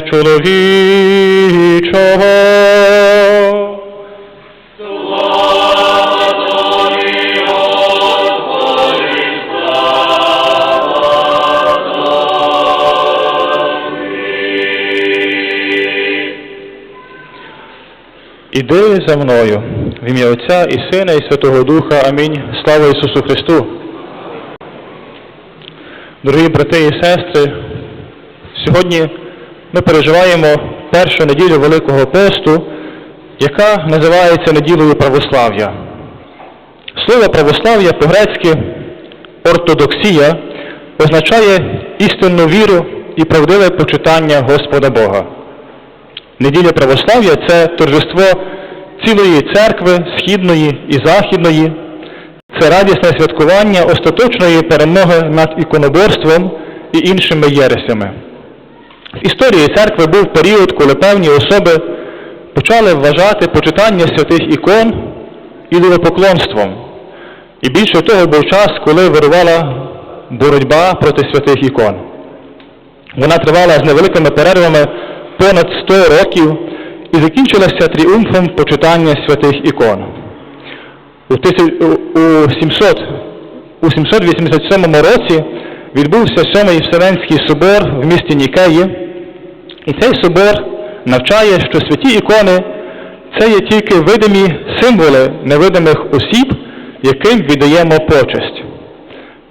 чоловічого. Іди за мною, в ім'я Отця і Сина, і Святого Духа. Амінь. Слава Ісусу Христу. Дорогі брати і сестри, сьогодні ми переживаємо першу неділю Великого посту, яка називається неділею православ'я. Слово православ'я по-грецьки ортодоксія означає істинну віру і правдиве почитання Господа Бога. Неділя православ'я це торжество цілої церкви, східної і західної, це радісне святкування остаточної перемоги над іконоборством і іншими єресями. В історії церкви був період, коли певні особи почали вважати почитання святих ікон ідолопоклонством. І більше того був час, коли вирувала боротьба проти святих ікон. Вона тривала з невеликими перервами понад 100 років і закінчилася тріумфом почитання святих ікон. У, тисяч- у- у 700 у 787 році відбувся Сьомий Вселенський собор в місті Нікеї, і цей собор навчає, що святі ікони це є тільки видимі символи невидимих осіб, яким віддаємо почесть.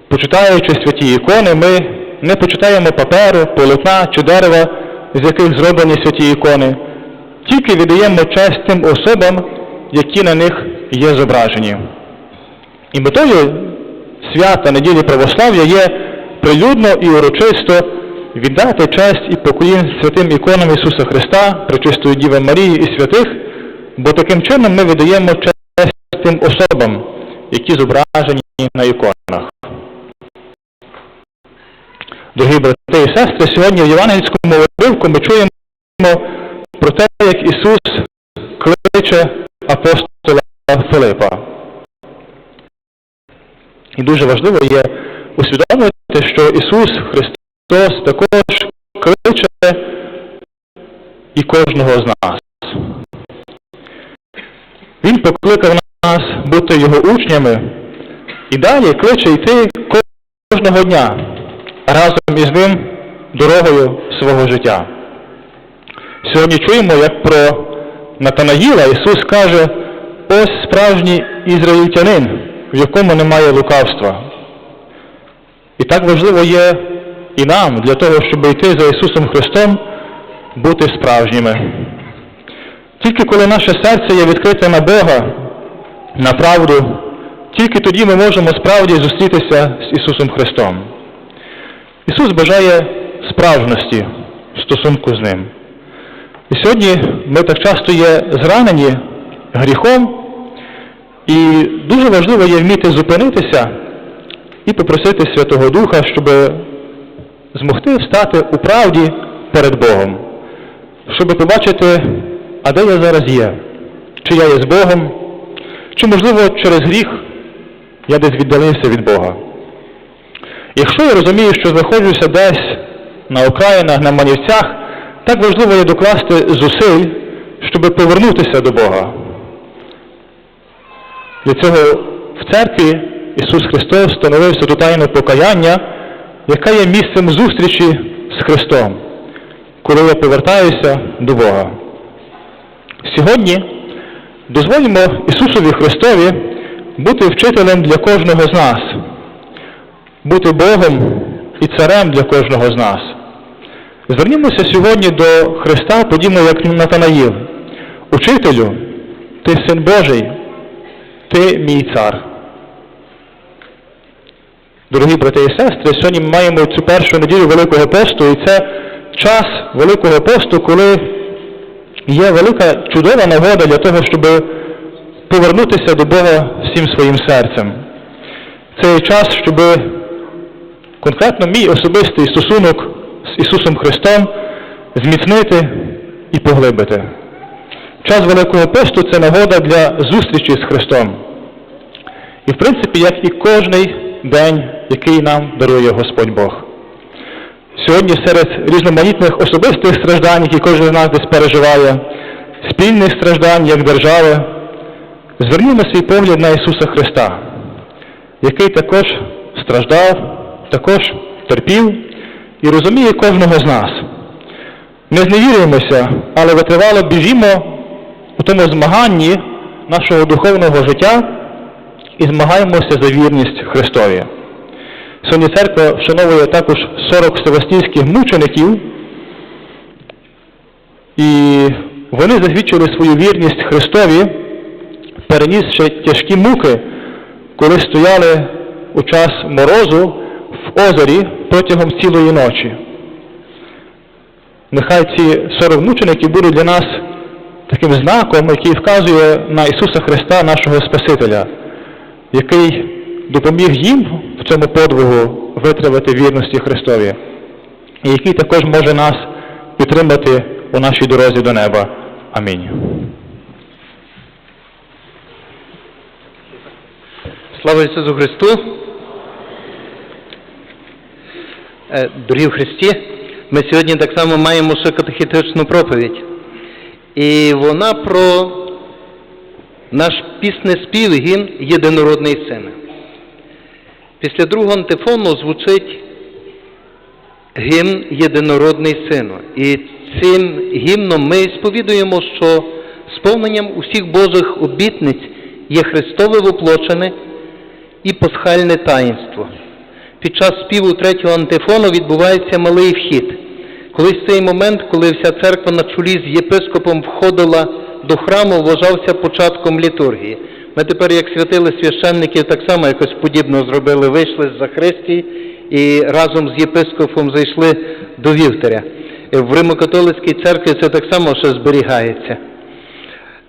Почитаючи святі ікони, ми не почитаємо паперу, полотна чи дерева, з яких зроблені святі ікони, тільки віддаємо честь тим особам, які на них є зображені. І метою свята неділі православ'я є прилюдно і урочисто віддати честь і поклін святим іконам Ісуса Христа, Пречистої Діви Марії і святих, бо таким чином ми віддаємо честь тим особам, які зображені на іконах. Дорогі брати і сестри, сьогодні в Євангельському уривку ми чуємо про те, як Ісус кличе апостола Филипа. І дуже важливо є усвідомити, що Ісус Христос також кличе і кожного з нас. Він покликав нас бути Його учнями і далі кличе йти кожного дня разом із ним дорогою свого життя. Сьогодні чуємо, як про Натанаїла Ісус каже, ось справжній ізраїльтянин, в якому немає лукавства. І так важливо є і нам для того, щоб йти за Ісусом Христом, бути справжніми. Тільки коли наше серце є відкрите на Бога, на правду, тільки тоді ми можемо справді зустрітися з Ісусом Христом. Ісус бажає справжності в стосунку з Ним. І сьогодні ми так часто є зранені гріхом, і дуже важливо є вміти зупинитися і попросити Святого Духа, щоб змогти встати у правді перед Богом, щоб побачити, а де я зараз є, чи я є з Богом, чи, можливо, через гріх я десь віддалився від Бога. Якщо я розумію, що знаходжуся десь на окраїнах, на манівцях, так важливо є докласти зусиль, щоб повернутися до Бога. Для цього в церкві Ісус Христос встановив святу тайну покаяння, яка є місцем зустрічі з Христом, коли я повертаюся до Бога. Сьогодні дозволимо Ісусові Христові бути вчителем для кожного з нас бути Богом і царем для кожного з нас. Звернімося сьогодні до Христа, подібно як Натанаїл. Учителю, ти син Божий, ти мій цар. Дорогі брати і сестри, сьогодні маємо цю першу неділю Великого посту, і це час Великого посту, коли є велика чудова нагода для того, щоб повернутися до Бога всім своїм серцем. Це час, щоб конкретно мій особистий стосунок з Ісусом Христом зміцнити і поглибити. Час Великого посту це нагода для зустрічі з Христом. І, в принципі, як і кожний день, який нам дарує Господь Бог. Сьогодні серед різноманітних особистих страждань, які кожен з нас десь переживає, спільних страждань як держави, звернімо свій погляд на Ісуса Христа, який також страждав, також терпів і розуміє кожного з нас. Не зневірюємося, але витривало біжімо у тому змаганні нашого духовного життя і змагаємося за вірність Христові. Сьогодні церква вшановує також 40 севастійських мучеників, і вони засвідчили свою вірність Христові, перенісши тяжкі муки, коли стояли у час морозу в озері протягом цілої ночі. Нехай ці 40 мучеників будуть для нас таким знаком, який вказує на Ісуса Христа, нашого Спасителя, який допоміг їм в цьому подвигу витривати вірності Христові, і який також може нас підтримати у нашій дорозі до неба. Амінь. Слава Ісусу Христу! Е, Дорогі в Христі, ми сьогодні так само маємо ще катехетичну проповідь. І вона про наш піснеспів гімн Єдинородний Син. Після другого антифону звучить гімн Єдинородний Сину. І цим гімном ми сповідуємо, що сповненням усіх Божих обітниць є Христове воплочене і пасхальне таїнство. Під час співу третього антифону відбувається малий вхід. Колись цей момент, коли вся церква на чолі з єпископом входила до храму, вважався початком літургії. Ми тепер, як святили священників, так само якось подібно зробили, вийшли з Захристії і разом з єпископом зайшли до вівтаря. В Римокатолицькій церкві це так само ще зберігається.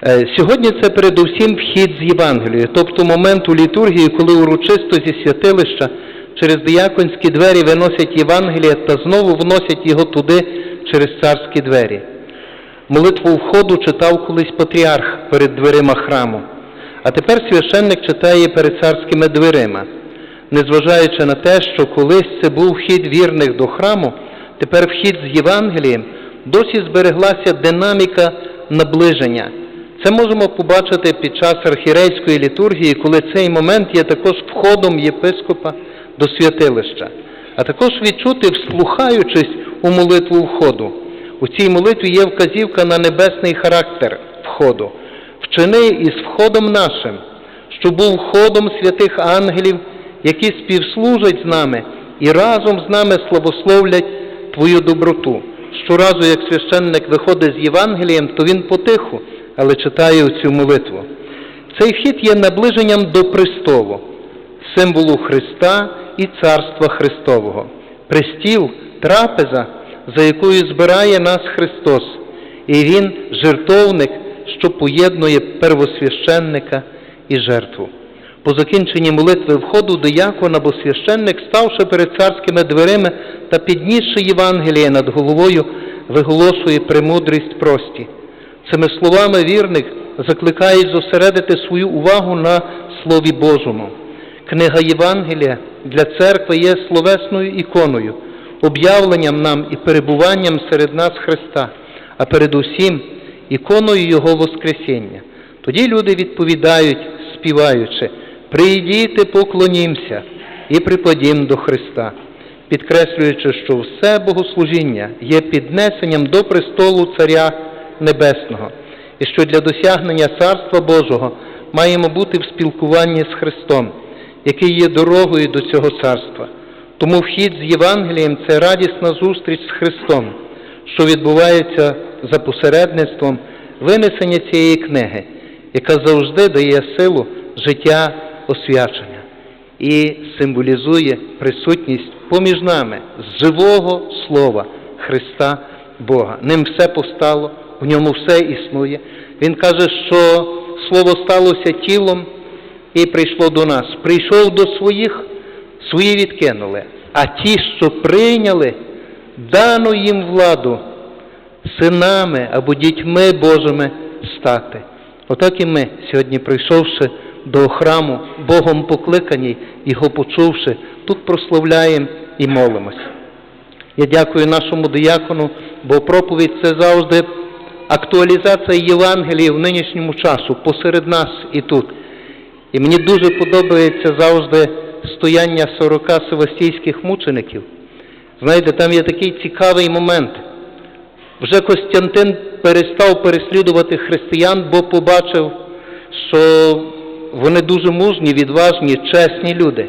Е, Сьогодні це передусім вхід з Євангелією, тобто момент у літургії, коли урочисто зі святилища через дияконські двері виносять Євангеліє та знову вносять його туди через царські двері. Молитву входу читав колись патріарх перед дверима храму, а тепер священник читає перед царськими дверима. Незважаючи на те, що колись це був вхід вірних до храму, тепер вхід з Євангелієм, досі збереглася динаміка наближення. Це можемо побачити під час архірейської літургії, коли цей момент є також входом єпископа до святилища, а також відчути, вслухаючись у молитву входу. У цій молитві є вказівка на небесний характер входу. Вчини із входом нашим, що був входом святих ангелів, які співслужать з нами і разом з нами славословлять Твою доброту. Щоразу, як священник виходить з Євангелієм, то він потиху, але читає цю молитву. Цей вхід є наближенням до престолу, символу Христа і Царства Христового. Престіл трапеза, за якою збирає нас Христос, і Він жертовник, що поєднує первосвященника і жертву. По закінченні молитви входу диякон або священник, ставши перед царськими дверима та піднісши Євангеліє над головою, виголошує премудрість прості. Цими словами вірних закликають зосередити свою увагу на Слові Божому. Книга Євангелія для церкви є словесною іконою, об'явленням нам і перебуванням серед нас Христа, а передусім іконою Його Воскресіння. Тоді люди відповідають, співаючи, прийдіте, поклонімся і припадім до Христа, підкреслюючи, що все богослужіння є піднесенням до престолу Царя Небесного, і що для досягнення Царства Божого маємо бути в спілкуванні з Христом, який є дорогою до цього царства. Тому вхід з Євангелієм це радісна зустріч з Христом, що відбувається за посередництвом винесення цієї книги, яка завжди дає силу життя освячення і символізує присутність поміж нами живого Слова Христа Бога. Ним все постало, в ньому все існує. Він каже, що Слово сталося тілом і прийшло до нас. Прийшов до своїх, свої відкинули, а ті, що прийняли, дано їм владу синами або дітьми Божими стати. Отак і ми сьогодні, прийшовши до храму, Богом покликані, Його почувши, тут прославляємо і молимося. Я дякую нашому диякону, бо проповідь це завжди актуалізація Євангелії в нинішньому часу, посеред нас і тут. І мені дуже подобається завжди стояння 40 севастійських мучеників. Знаєте, там є такий цікавий момент. Вже Костянтин перестав переслідувати християн, бо побачив, що вони дуже мужні, відважні, чесні люди.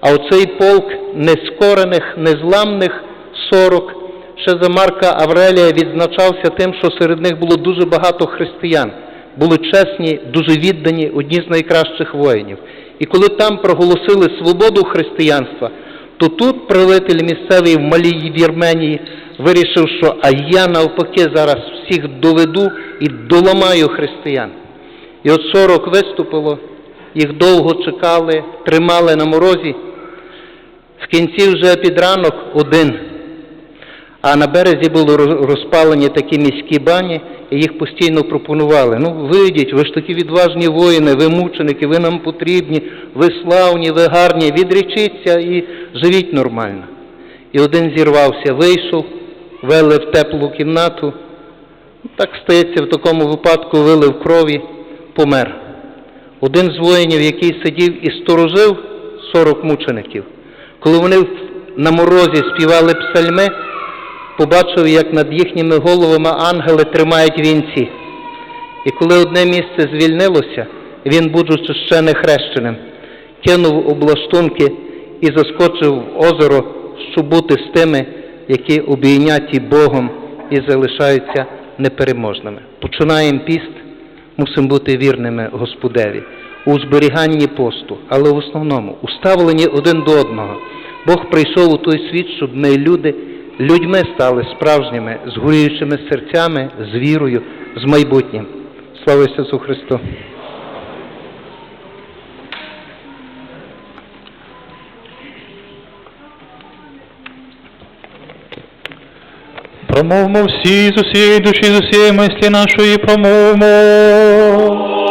А оцей полк нескорених, незламних сорок ще за Марка Аврелія відзначався тим, що серед них було дуже багато християн, були чесні, дуже віддані, одні з найкращих воїнів. І коли там проголосили свободу християнства, то тут правитель місцевий в Малій Вірменії вирішив, що а я навпаки зараз всіх доведу і доламаю християн. І от 40 виступило, їх довго чекали, тримали на морозі. В кінці вже під ранок один. А на березі були розпалені такі міські бані, і їх постійно пропонували. Ну, вийдіть, ви ж такі відважні воїни, ви мученики, ви нам потрібні, ви славні, ви гарні, відречіться і живіть нормально. І один зірвався, вийшов, вели в теплу кімнату. Так стається в такому випадку, вилив крові, помер. Один з воїнів, який сидів і сторожив 40 мучеників, коли вони на морозі співали псальми, побачив, як над їхніми головами ангели тримають вінці. І коли одне місце звільнилося, він, будучи ще не хрещеним, кинув облаштунки і заскочив в озеро, щоб бути з тими, які обійняті Богом і залишаються непереможними. Починаємо піст, мусимо бути вірними Господеві у зберіганні посту, але в основному у ставленні один до одного. Бог прийшов у той світ, щоб ми, люди, людьми стали справжніми, з горюючими серцями, з вірою, з майбутнім. Слава Ісусу Христу! Промовмо всі з усієї душі, з усієї мислі нашої промовмо.